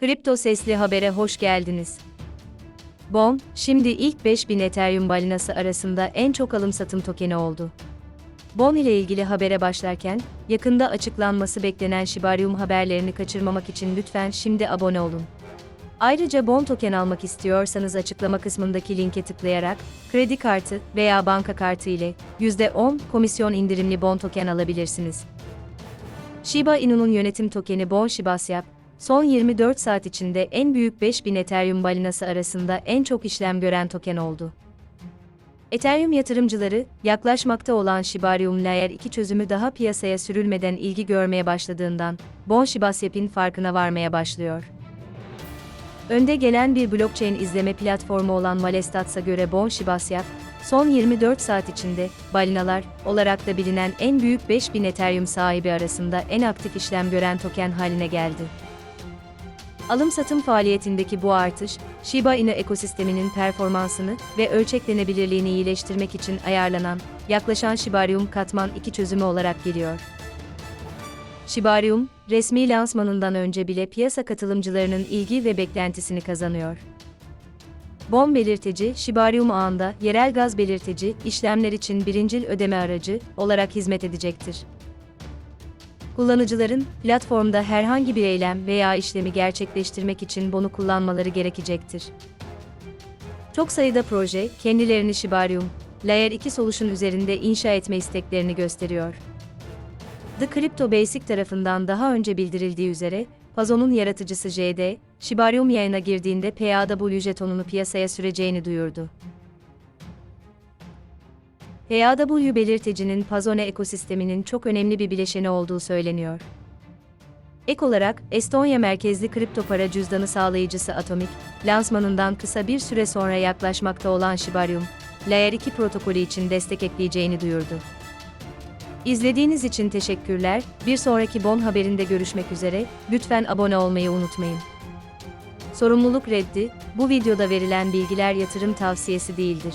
Kripto Sesli Haber'e hoş geldiniz. BON, şimdi ilk 5000 Ethereum balinası arasında en çok alım satım tokeni oldu. BON ile ilgili habere başlarken, yakında açıklanması beklenen Shibarium haberlerini kaçırmamak için lütfen şimdi abone olun. Ayrıca BON token almak istiyorsanız açıklama kısmındaki linke tıklayarak, kredi kartı veya banka kartı ile %10 komisyon indirimli BON token alabilirsiniz. Shiba Inu'nun yönetim tokeni Bon Shibasyap, son 24 saat içinde en büyük 5000 Ethereum balinası arasında en çok işlem gören token oldu. Ethereum yatırımcıları, yaklaşmakta olan Shibarium Layer 2 çözümü daha piyasaya sürülmeden ilgi görmeye başladığından, Bon Shibasyap'in farkına varmaya başlıyor. Önde gelen bir blockchain izleme platformu olan Malestats'a göre Bon Shibasyap, son 24 saat içinde, balinalar olarak da bilinen en büyük 5000 Ethereum sahibi arasında en aktif işlem gören token haline geldi. Alım-satım faaliyetindeki bu artış, Shiba Inu ekosisteminin performansını ve ölçeklenebilirliğini iyileştirmek için ayarlanan, yaklaşan Shibarium Katman 2 çözümü olarak geliyor. Shibarium, resmi lansmanından önce bile piyasa katılımcılarının ilgi ve beklentisini kazanıyor. Bon belirteci, Shibarium ağında yerel gaz belirteci işlemler için birincil ödeme aracı olarak hizmet edecektir. Kullanıcıların platformda herhangi bir eylem veya işlemi gerçekleştirmek için Bon'u kullanmaları gerekecektir. Çok sayıda proje kendilerini Shibarium, Layer 2 Solution üzerinde inşa etme isteklerini gösteriyor. The Crypto Basic tarafından daha önce bildirildiği üzere, Pazon'un yaratıcısı JD, Shibarium yayına girdiğinde PAW jetonunu piyasaya süreceğini duyurdu. PAW belirtecinin Pazone ekosisteminin çok önemli bir bileşeni olduğu söyleniyor. Ek olarak, Estonya merkezli kripto para cüzdanı sağlayıcısı Atomic, lansmanından kısa bir süre sonra yaklaşmakta olan Shibarium, Layer 2 protokolü için destek ekleyeceğini duyurdu. İzlediğiniz için teşekkürler. Bir sonraki Bon haberinde görüşmek üzere. Lütfen abone olmayı unutmayın. Sorumluluk reddi, bu videoda verilen bilgiler yatırım tavsiyesi değildir.